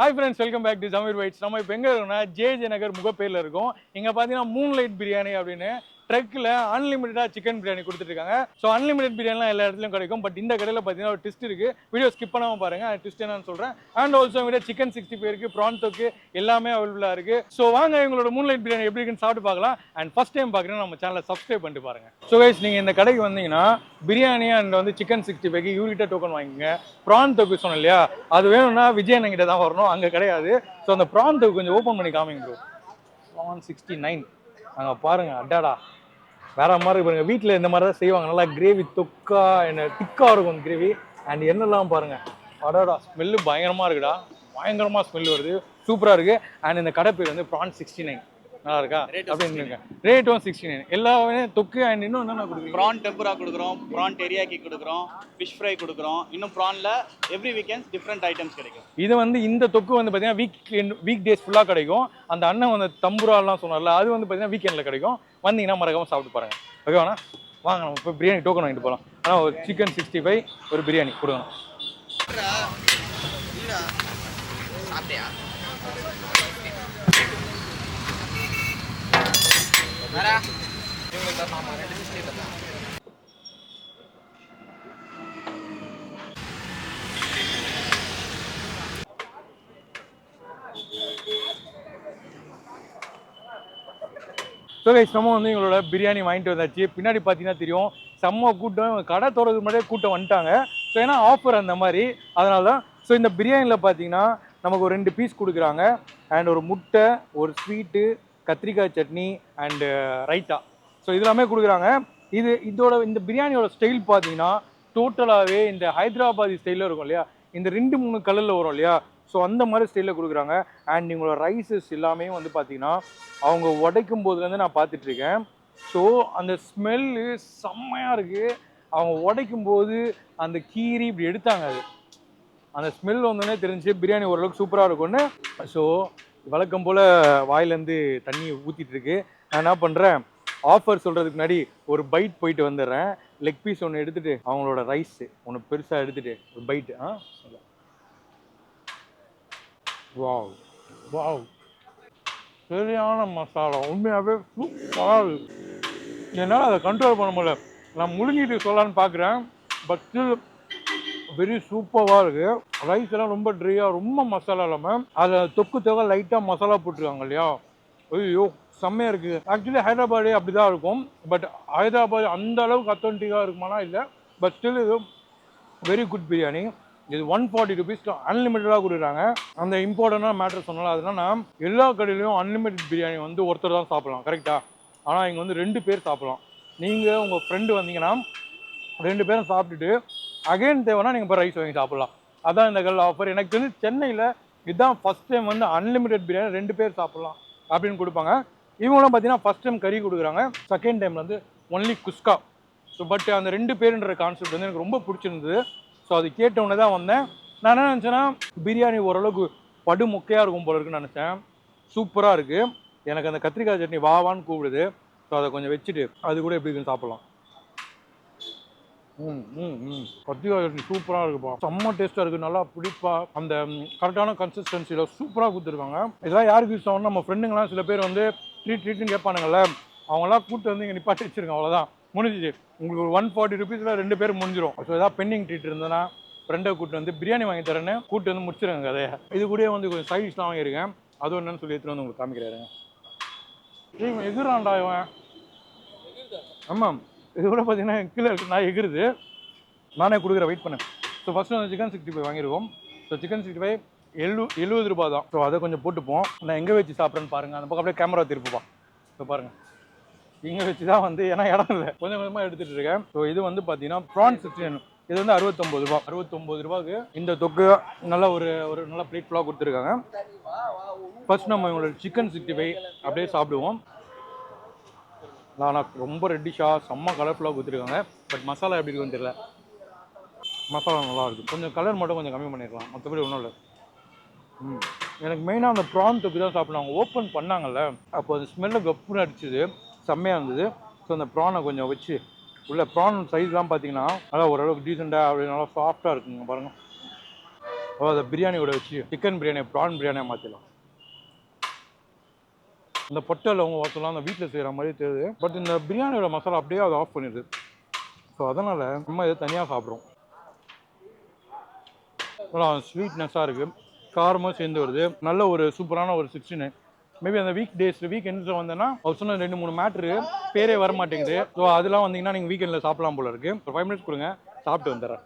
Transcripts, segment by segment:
Hi friends welcome back to Sameer வைட்ஸ் நம்ம இப்போ எங்கே இருக்கோம்னா ஜேஜே நகர் முகப்பேரில் இருக்கோம். இங்கே பார்த்தீங்கன்னா மூன் லைட் பிரியாணி அப்படின்னு ட்ரக்கில் அன்லிமிட்டடாக சிக்கன் பிரியாணி கொடுத்துருக்காங்க ஸோ அன்லிமிடெட் பிரியாணிலாம் எல்லா இடத்துலையும் கிடைக்கும். பட் இந்த கடையில் பார்த்தீங்கன்னா ஒரு டிஸ்ட் இருக்குது வீடியோ ஸ்கிப் பண்ணாமல் பாருங்க. டிஸ்ட் என்னன்னு சொல்கிறேன் அண்ட் ஆல்சோ விட சிக்கன் சிக்ஸ்டி ஃபைவ் இருக்குது ப்ரான் தொக்கு எல்லாமே அவைலபிளாக இருக்குது ஸோ வாங்க இவங்களோட மூன் லைட் பிரியாணி எப்படி இருக்குன்னு சாப்பிட்டு பார்க்கலாம். அண்ட் ஃபஸ்ட் டைம் பார்க்குறேன் நம்ம சேனலை சப்ஸ்கிரைப் பண்ணிட்டு பாருங்க. ஸோ கைஸ் நீங்கள் இந்த கடைக்கு வந்தீங்கன்னா பிரியாணி அண்ட் வந்து சிக்கன் சிக்ஸ்டி ஃபைவ்க்கு யூனிட்டா டோக்கன் வாங்கிங்க ப்ரான் தொக்கு சொன்னோம் இல்லையா? அது வேணும்னா விஜயன் கிட்ட தான் வரணும். அங்கே கிடையாது. ஸோ அந்த ப்ரான் தொக்கு கொஞ்சம் ஓப்பன் பண்ணி காமிங்க ப்ரோ ப்ரான் சிக்ஸ்டி நைன் அங்கே பாருங்க அடாடா. வேற மாதிரி இருக்கு பாருங்க. வீட்டில் இந்த மாதிரி தான் செய்வாங்க. நல்லா கிரேவி தொக்கா என்ன திக்காக இருக்கும் கிரேவி அண்ட் என்னெல்லாம் பாருங்க. அடாடா ஸ்மெல்லு பயங்கரமாக இருக்குடா. பயங்கரமாக ஸ்மெல் வருது. சூப்பராக இருக்குது அண்ட் இந்த கடை பேர் வந்து ப்ரான் சிக்ஸ்டி நைன் நல்லா இருக்கா? அப்படின்னு ரேட்டும் சிக்ஸ்டி நைன் எல்லாமே தொக்கு அண்ட் இன்னும் என்னென்ன கொடுக்குறீங்க? ப்ரான் டெம்பரா கொடுக்குறோம் ப்ரான் டெரியாக்கி கொடுக்குறோம் ஃபிஷ் ஃப்ரை கொடுக்குறோம். இன்னும் ப்ரானில் எவ்ரி வீக்கெண்ட்ஸ் டிஃப்ரெண்ட் ஐட்டம்ஸ் கிடைக்கும். இது வந்து இந்த தொக்கு வந்து பார்த்தீங்கன்னா வீக் வீக் டேஸ் ஃபுல்லாக கிடைக்கும். அந்த அண்ணன் வந்து தம்புராலாம் சொன்னார்ல அது வந்து பார்த்தீங்கன்னா வீக்கெண்டில் கிடைக்கும். வந்தீங்கன்னா மறக்காம சாப்பிட்டு பாருங்க. ஓகேவாண்ணா வாங்க நம்ம இப்போ பிரியாணி டோக்கன் வாங்கிட்டு போகலாம் ஆனால் ஒரு சிக்கன் சிக்ஸ்டி ஃபைவ் ஒரு பிரியாணி கொடுக்கணும். சாப்பிட்டியா இவங்களுக்கு தான் மாமா ரெண்டு சிஸ்டர் தான் ஸோ கைஸ் நம்ம வந்து எங்களோட பிரியாணி வாங்கிட்டு வந்தாச்சு. பின்னாடி பார்த்தீங்கன்னா தெரியும் செம்ம கூட்டம். கடை திறதுக்கு முன்னாடியே கூட்டம் வந்துட்டாங்க. ஸோ ஏன்னா ஆஃபர் அந்த மாதிரி. அதனால தான் ஸோ இந்த பிரியாணியில் பார்த்தீங்கன்னா நமக்கு ஒரு ரெண்டு பீஸ் கொடுக்குறாங்க. அண்ட் ஒரு முட்டை ஒரு ஸ்வீட்டு கத்திரிக்காய் சட்னி அண்டு uh, ரைத்தா. ஸோ இதெல்லாமே கொடுக்குறாங்க. இது இதோட இந்த பிரியாணியோட ஸ்டைல் பார்த்தீங்கன்னா டோட்டலாகவே இந்த ஹைதராபாதி ஸ்டைலில் இருக்கும் இல்லையா? இந்த ரெண்டு மூணு கலரில் வரும் இல்லையா? ஸோ அந்த மாதிரி ஸ்டைலில் கொடுக்குறாங்க. அண்ட் இவங்களோட ரைஸஸ் எல்லாமே வந்து பார்த்தீங்கன்னா அவங்க உடைக்கும் போதுலேருந்து நான் பார்த்துட்ருக்கேன். ஸோ அந்த ஸ்மெல்லு செம்மையாக இருக்குது அவங்க உடைக்கும் போது அந்த கீரி இப்படி எடுத்தாங்க அது. அந்த ஸ்மெல் வந்தோடனே தெரிஞ்சு பிரியாணி ஓரளவுக்கு சூப்பராக இருக்கும்னு. ஸோ வழக்கம் போல் வாயிலேருந்து தண்ணி ஊற்றிட்டு இருக்கு நான் என்ன பண்ணுறேன் ஆஃபர் சொல்கிறதுக்கு முன்னாடி ஒரு பைட் போயிட்டு வந்துடுறேன். லெக் பீஸ் ஒன்று எடுத்துகிட்டு அவங்களோட ரைஸு ஒன்று பெருசாக எடுத்துகிட்டு ஒரு பைட்டு ஆ? வாவ் வாவ் சரியான மசாலா. உண்மையாகவே சூப்பராக இருக்கு. என்னால் அதை கண்ட்ரோல் பண்ண முடியல. நான் முழுங்கிட்டு சொல்லலான்னு பார்க்குறேன் பட் ஸ்டில் வெரி சூப்பராக இருக்குது ரைஸ் எல்லாம் ரொம்ப ட்ரையாக ரொம்ப மசாலா இல்லாமல் அதில் தொக்கு தொகை லைட்டாக மசாலா போட்டிருக்காங்க இல்லையா? ஐயோ செம்மையாக இருக்குது ஆக்சுவலி ஹைதராபாடே அப்படி தான் இருக்கும். பட் ஹைதராபாத் அந்த அளவுக்கு அத்தன்டிக்காக இருக்குமானா இல்லை. பட் ஸ்டில் இது வெரி குட் பிரியாணி இது ஒன் ஃபார்ட்டி ருபீஸ் அன்லிமிட்டடாக கொடுக்குறாங்க. அந்த இம்பார்ட்டண்டாக மேட்ரு சொன்னாலும் அது எல்லா கடையிலையும் அன்லிமிட்டட் பிரியாணி வந்து ஒருத்தர் தான் சாப்பிடலாம் கரெக்டாக ஆனால் இங்கே வந்து ரெண்டு பேர் சாப்பிடலாம். நீங்கள் உங்கள் ஃப்ரெண்டு வந்தீங்கன்னா ரெண்டு பேரும் சாப்பிட்டுட்டு அகைன் தேவைன்னா நீங்கள் இப்போ ரைஸ் வாங்கி சாப்பிட்லாம். அதான் இந்த கல் ஆஃபர் எனக்கு தெரிஞ்சு சென்னையில் இதுதான் ஃபஸ்ட் டைம் வந்து அன்லிமிட்டெட் பிரியாணி ரெண்டு பேர் சாப்பிட்லாம் அப்படின்னு கொடுப்பாங்க. இவங்களும் பார்த்தீங்கன்னா ஃபஸ்ட் டைம் கறி கொடுக்குறாங்க. செகண்ட் டைமில் வந்து ஒன்லி குஸ்கா. ஸோ பட் அந்த ரெண்டு பேருன்ற கான்செப்ட் வந்து எனக்கு ரொம்ப பிடிச்சிருந்தது. ஸோ அது கேட்டவுடனே தான் வந்தேன். நான் என்ன நினச்சேன்னா பிரியாணி ஓரளவுக்கு படுமுக்கையாக இருக்கும் போல இருக்குன்னு நினச்சேன். சூப்பராக இருக்குது எனக்கு அந்த கத்திரிக்காய் சட்னி வாவான்னு கூப்பிடுது. ஸோ அதை கொஞ்சம் வச்சுட்டு அது கூட எப்படி இருக்குன்னு சாப்பிட்லாம். கத்திரிக்காய் சட்னி சூப்பராக இருக்குப்பா. செம்ம டேஸ்ட்டாக இருக்குது நல்லா பிடிப்பா அந்த கரெக்டான கன்சிஸ்டன்சியில் சூப்பராக கொடுத்துருக்காங்க. இதெல்லாம் யாருக்கு யூஸ் ஆகும் நம்ம ஃப்ரெண்டுங்களாம் சில பேர் வந்து ட்ரீட் ட்ரீட்னு கேட்பானுங்கள்ல அவங்களாம் கூப்பிட்டு வந்து இங்கே நிப்பாட்டி வச்சிருங்க அவ்வளோதான் முடிஞ்சிச்சு. உங்களுக்கு ஒரு ஒன் ஃபார்ட்டி ருபீஸில் ரெண்டு பேர் முடிஞ்சிடும் ஸோ ஏதாவது பெண்டிங் ட்ரீட் இருந்ததுன்னா ஃப்ரெண்டை கூப்பிட்டு வந்து பிரியாணி வாங்கி தரேன்னு கூப்பிட்டு வந்து முடிச்சிருங்க கதையை. இது கூட வந்து கொஞ்சம் சைடிஷ்லாம் வாங்கியிருக்கேன். அது என்னன்னு சொல்லி எடுத்துகிட்டு வந்து உங்களுக்கு காமிக்கிறாருங்க இவன் எதிராண்டா இவன். ஆமாம். இது கூட பார்த்தீங்கன்னா கீழே இருக்கு நான் எகிருது. நானே கொடுக்குற வெயிட் பண்ணேன் ஸோ ஃபஸ்ட்டு வந்து சிக்கன் சிக்ஸ்டி ஃபைவ் வாங்கியிருக்கோம் ஸோ சிக்கன் சிக்ஸ்டி ஃபைவ் எழு எழுபது ரூபா தான். ஸோ அதை கொஞ்சம் போட்டுப்போம். நான் எங்கே வச்சு சாப்பிட்றேன்னு பாருங்கள் அந்த பக்கம் அப்படியே கேமரா திருப்புப்பா ஸோ பாருங்கள் இங்கே வச்சு தான் வந்து ஏன்னா இடம் இல்லை. கொஞ்சம் கொஞ்சமாக எடுத்துகிட்டு இருக்கேன். ஸோ இது வந்து பார்த்தீங்கன்னா ப்ரான் சிக்ஸ்டின் இது வந்து அறுபத்தொம்பது ரூபா அறுபத்தொம்பது ரூபாய்க்கு இந்த தொக்கு நல்ல ஒரு ஒரு நல்ல பிளேட் ஃபுல்லாக கொடுத்துருக்காங்க. ஃபர்ஸ்ட் நம்ம இவங்களோட சிக்கன் சிக்ஸ்டி ஃபைவ் அப்படியே சாப்பிடுவோம். ஆனால் ரொம்ப ரெட்டிஷாக செம்ம கலர்ஃபுல்லாக கொடுத்துருக்காங்க. பட் மசாலா எப்படி இருக்குன்னு தெரியல. மசாலா நல்லாயிருக்கும் கொஞ்சம் கலர் மட்டும் கொஞ்சம் கம்மி பண்ணிடலாம் மற்றபடி ஒன்றும் இல்லை. ம். எனக்கு மெயினாக அந்த ப்ரான் தொப்பி தான் சாப்பிடுவாங்க. ஓப்பன் பண்ணாங்கல்ல அப்போ அந்த ஸ்மெல்லு கப்புன்னு அடிச்சுது. செம்மையாக இருந்தது. ஸோ அந்த ப்ரானை கொஞ்சம் வச்சு உள்ள ப்ரான் சைஸ்லாம் பார்த்தீங்கன்னா நல்லா ஓரளவுக்கு டீசெண்டாக அப்படி நல்லா சாஃப்டாக இருக்குங்க பாருங்கள் ஓ அதை பிரியாணியோட வச்சு சிக்கன் பிரியாணி ப்ரான் பிரியாணியாக மாற்றிடலாம் இந்த பொட்டல் அவங்க ஒருத்தலாம் அந்த வீட்டில் செய்கிற மாதிரி தெரியுது. பட் இந்த பிரியாணியோட மசாலா அப்படியே அதை ஆஃப் பண்ணிடுது. ஸோ அதனால் நம்ம இதை தனியாக சாப்பிட்றோம். நல்லா ஸ்வீட்னஸாக இருக்குது காரமும் சேர்ந்து வருது. நல்ல ஒரு சூப்பரான ஒரு சிக்ஸ்டின். மேபி அந்த வீக் டேஸ் வீக் எண்ட்ஸில் வந்தேன்னா அவர் சொன்ன ரெண்டு மூணு மேட்ரு பேரே வர மாட்டேங்குது ஸோ அதெல்லாம் வந்தீங்கன்னா நீங்கள் வீக்கெண்டில் சாப்பிடலாம் போல இருக்குது ஒரு ஃபைவ் மினிட்ஸ் கொடுங்க. சாப்பிட்டு வந்துடுறேன்.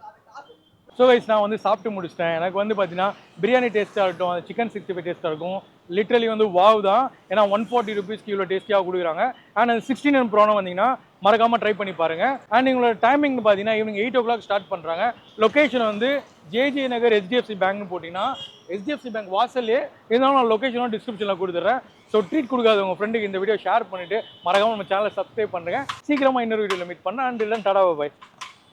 ஸோ கைஸ் நான் வந்து சாப்பிட்டு முடிச்சிட்டேன். எனக்கு வந்து பார்த்தீங்கன்னா பிரியாணி டேஸ்ட்டாக இருக்கட்டும் சிக்கன் சிக்ஸ்டி ஃபைவ் டேஸ்ட்டாக இருக்கும். லிட்ரலி வந்து வாவ் தான். ஏன்னா ஒன் ஃபார்ட்டி ருபீஸ்க்கு இவ்வளோ டேஸ்ட்டியாக கொடுக்குறாங்க. அண்ட் அந்த சிக்ஸ்டீன் அண்ட் ப்ரானம் வந்தீங்கன்னா மறக்காமல் ட்ரை பண்ணி பாருங்கள் அண்ட் எங்களோட டைமிங் பார்த்தீங்கன்னா evening eight o'clock start பண்ணுறாங்க லொக்கேஷன் வந்து ஜேஜே நகர் ஹெச்டிஎஃப்சி பேங்க்னு போட்டிங்கன்னா ஹெச்டிஎஃப்சி பேங்க் வாசல்லே இருந்தாலும் நான் லொக்கேஷனும் டிஸ்கிரிப்ஷனில் கொடுத்துட்றேன் ஸோ ட்ரீட் கொடுக்காத உங்கள் ஃப்ரெண்டுக்கு இந்த வீடியோ ஷேர் பண்ணிவிட்டு மறக்காமல் நம்ம சேனலை சப்ஸ்கிரைப் பண்ணுறேன் சீக்கிரமாக இன்னொரு வீடியோவில் மீட் பண்ணேன் அண்ட் இல்லை டாடா பாய்